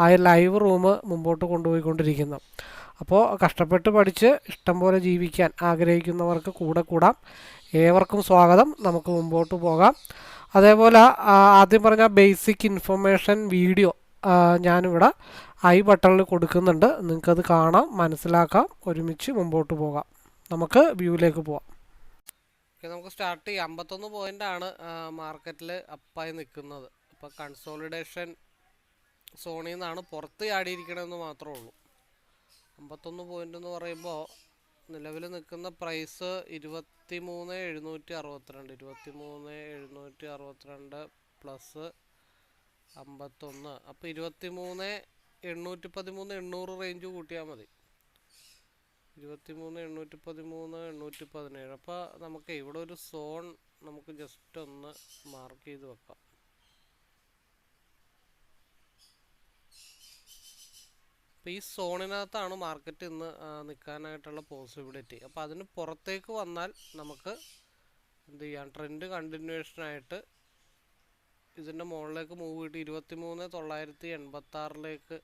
ആ live room മുമ്പോട്ട് കൊണ്ടുപോയിക്കൊണ്ടിരിക്കുന്നു. അപ്പോൾ കഷ്ടപ്പെട്ട് പഠിച്ച് ഇഷ്ടം പോലെ ജീവിക്കാൻ ആഗ്രഹിക്കുന്നവർക്ക് കൂടെ കൂടാം. ഏവർക്കും സ്വാഗതം. നമുക്ക് മുമ്പോട്ട് പോകാം. അതേപോലെ ആദ്യം പറഞ്ഞ ബേസിക് ഇൻഫർമേഷൻ വീഡിയോ ഞാനിവിടെ ഐ ബട്ടണിൽ കൊടുക്കുന്നുണ്ട്. നിങ്ങൾക്കത് കാണാം മനസ്സിലാക്കാം. ഒരുമിച്ച് മുമ്പോട്ട് പോകാം. നമുക്ക് വ്യൂവിലേക്ക് പോവാം. ഓക്കെ നമുക്ക് സ്റ്റാർട്ട് ചെയ്യാം. അമ്പത്തൊന്ന് പോയിന്റാണ് മാർക്കറ്റിൽ അപ്പായി നിൽക്കുന്നത്. അപ്പോൾ കൺസോളിഡേഷൻ സോണിൽ നിന്നാണ് പുറത്ത് ചാടിയിരിക്കണമെന്ന് മാത്രമേ ഉള്ളൂ. അമ്പത്തൊന്ന് പോയിന്റ് എന്ന് പറയുമ്പോൾ നിലവിൽ നിൽക്കുന്ന പ്രൈസ് ഇരുപത്തി മൂന്ന് എഴുന്നൂറ്റി അറുപത്തിരണ്ട് ഇരുപത്തി മൂന്ന് എഴുന്നൂറ്റി അറുപത്തിരണ്ട് പ്ലസ് അമ്പത്തൊന്ന്. അപ്പോൾ ഇരുപത്തി മൂന്ന് എണ്ണൂറ്റി പതിമൂന്ന് എണ്ണൂറ് റേഞ്ച് കൂട്ടിയാൽ മതി. ഇരുപത്തി മൂന്ന് എണ്ണൂറ്റി പതിമൂന്ന് എണ്ണൂറ്റി പതിനേഴ് അപ്പോൾ നമുക്ക് ഇവിടെ ഒരു സോൺ നമുക്ക് ജസ്റ്റ് ഒന്ന് മാർക്ക് ചെയ്ത് വെക്കാം. അപ്പോൾ ഈ സോണിനകത്താണ് മാർക്കറ്റ് ഇന്ന് നിൽക്കാനായിട്ടുള്ള പോസിബിലിറ്റി അപ്പോൾ അതിന് പുറത്തേക്ക് വന്നാൽ നമുക്ക് എന്ത് ചെയ്യാം? ട്രെൻഡ് കണ്ടിന്യൂഷനായിട്ട് ഇതിന്റെ മുകളിലേക്ക് മൂവ് കിട്ടി ഇരുപത്തി മൂന്ന് തൊള്ളായിരത്തി എൺപത്തി ആറിലേക്ക്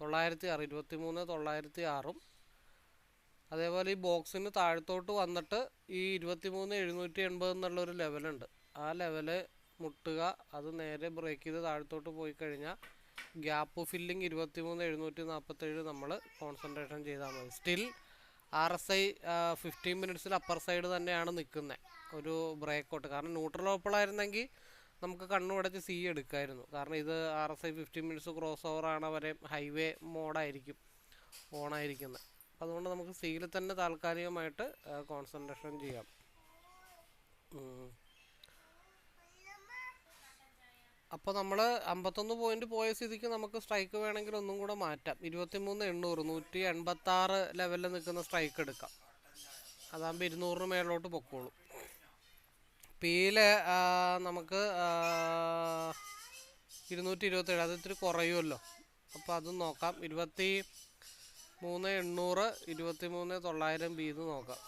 തൊള്ളായിരത്തി ആറ് ഇരുപത്തി മൂന്ന് തൊള്ളായിരത്തി ആറും അതേപോലെ ഈ ബോക്സിന് താഴത്തോട്ട് വന്നിട്ട് ഈ ഇരുപത്തി മൂന്ന് എഴുന്നൂറ്റി എൺപത് എന്നുള്ളൊരു ലെവലുണ്ട് ആ ലെവൽ മുട്ടുക അത് നേരെ ബ്രേക്ക് ചെയ്ത് താഴത്തോട്ട് പോയി കഴിഞ്ഞാൽ ഗ്യാപ്പ് ഫില്ലിംഗ് ഇരുപത്തി മൂന്ന് എഴുന്നൂറ്റി നാൽപ്പത്തേഴ് നമ്മൾ കോൺസെൻട്രേഷൻ ചെയ്താൽ മതി. Still R S I fifteen മിനിറ്റ്സിൽ upper side തന്നെയാണ് നിൽക്കുന്നത് ഒരു ബ്രേക്കൗട്ട് കാരണം ന്യൂട്രൽ ഓപ്പിളായിരുന്നെങ്കിൽ നമുക്ക് കണ്ണുടച്ച് സി എടുക്കായിരുന്നു. കാരണം ഇത് R S I fifteen minutes cross over ആണ് വരെ ഹൈവേ മോഡായിരിക്കും ഓണായിരിക്കുന്നത് അപ്പം അതുകൊണ്ട് നമുക്ക് സിയിൽ തന്നെ താൽക്കാലികമായിട്ട് കോൺസെൻട്രേഷൻ ചെയ്യാം. അപ്പോൾ നമ്മൾ അമ്പത്തൊന്ന് പോയിന്റ് പോയ സ്ഥിതിക്ക് നമുക്ക് സ്ട്രൈക്ക് വേണമെങ്കിൽ ഒന്നും കൂടെ മാറ്റാം. ഇരുപത്തിമൂന്ന് എണ്ണൂറ് നൂറ്റി എൺപത്താറ് ലെവലിൽ നിൽക്കുന്ന സ്ട്രൈക്ക് എടുക്കാം. അതാകുമ്പോൾ ഇരുന്നൂറിന് മേളിലോട്ട് പൊക്കോളും. പീൽ നമുക്ക് ഇരുന്നൂറ്റി ഇരുപത്തേഴ് അത് ഇത്തിരി കുറയുമല്ലോ അപ്പോൾ അതും നോക്കാം. ഇരുപത്തി മൂന്ന് എണ്ണൂറ് ഇരുപത്തി മൂന്ന് തൊള്ളായിരം ബീന്ന് നോക്കാം.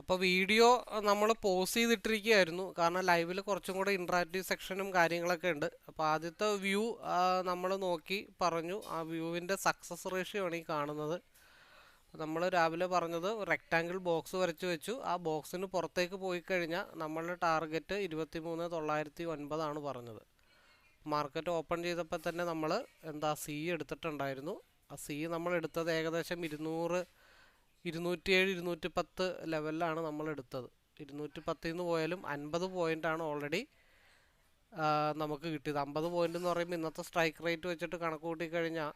അപ്പോൾ വീഡിയോ നമ്മൾ പോസ് ചെയ്തിട്ടിരിക്കുകയായിരുന്നു. കാരണം ലൈവിൽ കുറച്ചും കൂടെ ഇൻട്രാക്റ്റീവ് സെക്ഷനും കാര്യങ്ങളൊക്കെ ഉണ്ട്. അപ്പോൾ ആദ്യത്തെ വ്യൂ നമ്മൾ നോക്കി പറഞ്ഞു. ആ വ്യൂവിന്റെ സക്സസ് റേഷ്യോ ആണ് ഈ കാണുന്നത്. നമ്മൾ രാവിലെ പറഞ്ഞത് റെക്റ്റാങ്കിൾ ബോക്സ് വരച്ചു വെച്ചു. ആ ബോക്സിന് പുറത്തേക്ക് പോയി കഴിഞ്ഞാൽ നമ്മളുടെ ടാർഗറ്റ് ഇരുപത്തി മൂന്ന് തൊള്ളായിരത്തി ഒൻപതാണ് പറഞ്ഞത്. മാർക്കറ്റ് ഓപ്പൺ ചെയ്തപ്പോൾ തന്നെ നമ്മൾ എന്താ സി എടുത്തിട്ടുണ്ടായിരുന്നു. ആ സി നമ്മൾ എടുത്തത് ഏകദേശം ഇരുന്നൂറ് ഇരുന്നൂറ്റിയേഴ് ഇരുന്നൂറ്റി പത്ത് ലെവലിലാണ് നമ്മൾ എടുത്തത് ഇരുന്നൂറ്റി പത്തിൽ നിന്ന് പോയാലും അൻപത് ആണ് ഓൾറെഡി നമുക്ക് കിട്ടിയത്. അമ്പത് പോയിന്റ് എന്ന് പറയുമ്പോൾ ഇന്നത്തെ സ്ട്രൈക്ക് റേറ്റ് വെച്ചിട്ട് കണക്ക് കൂട്ടിക്കഴിഞ്ഞാൽ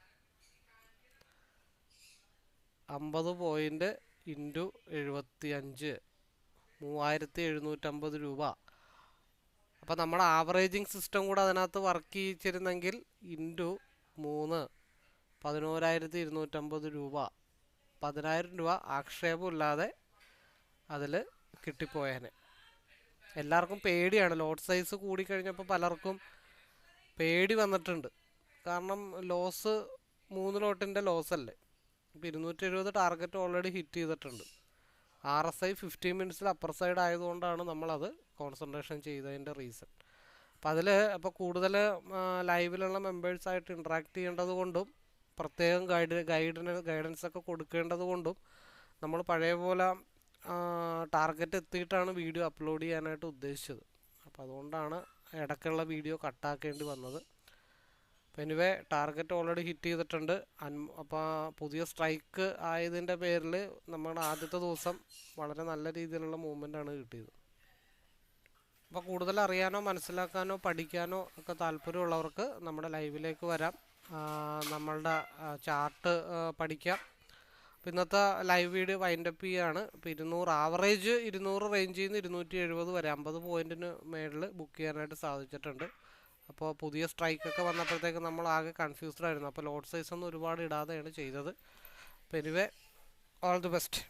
അമ്പത് പോയിന്റ് ഇന്റു എഴുപത്തി അഞ്ച് മൂവായിരത്തി എഴുന്നൂറ്റമ്പത് രൂപ. അപ്പോൾ നമ്മുടെ ആവറേജിങ് സിസ്റ്റം കൂടെ അതിനകത്ത് വർക്ക് ചെയ്തിരുന്നെങ്കിൽ ഇന്റു മൂന്ന് പതിനോരായിരത്തി ഇരുന്നൂറ്റമ്പത് രൂപ. പതിനായിരം രൂപ ആക്ഷേപമില്ലാതെ അതിൽ കിട്ടിപ്പോയേനെ. എല്ലാവർക്കും പേടിയാണ്. ലോട്ട് സൈസ് കൂടിക്കഴിഞ്ഞപ്പോൾ പലർക്കും പേടി വന്നിട്ടുണ്ട്. കാരണം ലോസ് മൂന്ന് ലോട്ടിന്റെ ലോസ് അല്ലേ ഇപ്പോൾ ഇരുന്നൂറ്റി എഴുപത് ടാർഗറ്റ് ഓൾറെഡി ഹിറ്റ് ചെയ്തിട്ടുണ്ട്. ആർ എസ് ഐ ഫിഫ്റ്റീൻ മിനിറ്റ്സിൽ അപ്പർ സൈഡ് ആയതുകൊണ്ടാണ് നമ്മളത് കോൺസെൻട്രേഷൻ ചെയ്തതിന്റെ റീസൺ. അപ്പോൾ അതിൽ അപ്പോൾ കൂടുതൽ ലൈവിലുള്ള മെമ്പേഴ്സായിട്ട് ഇൻട്രാക്ട് ചെയ്യേണ്ടത് കൊണ്ടും പ്രത്യേകം ഗൈഡ് ഗൈഡിന് ഗൈഡൻസ് ഒക്കെ കൊടുക്കേണ്ടത് കൊണ്ടും നമ്മൾ പഴയ പോലെ ടാർഗറ്റ് എത്തിയിട്ടാണ് വീഡിയോ അപ്ലോഡ് ചെയ്യാനായിട്ട് ഉദ്ദേശിച്ചത്. അപ്പോൾ അതുകൊണ്ടാണ് ഇടയ്ക്കുള്ള വീഡിയോ കട്ടാക്കേണ്ടി വന്നത്. അപ്പോൾ എനിവേ ടാർഗറ്റ് ഓൾറെഡി ഹിറ്റ് ചെയ്തിട്ടുണ്ട്. അപ്പോൾ പുതിയ സ്ട്രൈക്ക് ആയതിന്റെ പേരിൽ നമ്മുടെ ആദ്യത്തെ ദിവസം വളരെ നല്ല രീതിയിലുള്ള മൂവ്മെന്റ് ആണ് കിട്ടിയത്. അപ്പോൾ കൂടുതൽ അറിയാനോ മനസ്സിലാക്കാനോ പഠിക്കാനോ ഒക്കെ താല്പര്യമുള്ളവർക്ക് നമ്മുടെ ലൈവിലേക്ക് വരാം. നമ്മളുടെ ചാർട്ട് പഠിക്കാം. അപ്പോൾ ഇന്നത്തെ ലൈവ് വീഡിയോ വൈൻഡപ്പ് ചെയ്യുകയാണ് ഇപ്പോൾ ഇരുന്നൂറ് ആവറേജ് ഇരുന്നൂറ് റേഞ്ചിൽ നിന്ന് ഇരുന്നൂറ്റി എഴുപത് വരെ അമ്പത് പോയിന്റിന് മേളിൽ ബുക്ക് ചെയ്യാനായിട്ട് സാധിച്ചിട്ടുണ്ട്. അപ്പോൾ പുതിയ സ്ട്രൈക്കൊക്കെ വന്നപ്പോഴത്തേക്ക് നമ്മൾ ആകെ കൺഫ്യൂസ്ഡ് ആയിരുന്നു. അപ്പോൾ ലോഡ് സൈസ് ഒന്നും ഒരുപാട് ഇടാതെയാണ് ചെയ്തത്. അപ്പോൾ എനിവേ ഓൾ ദി ബെസ്റ്റ്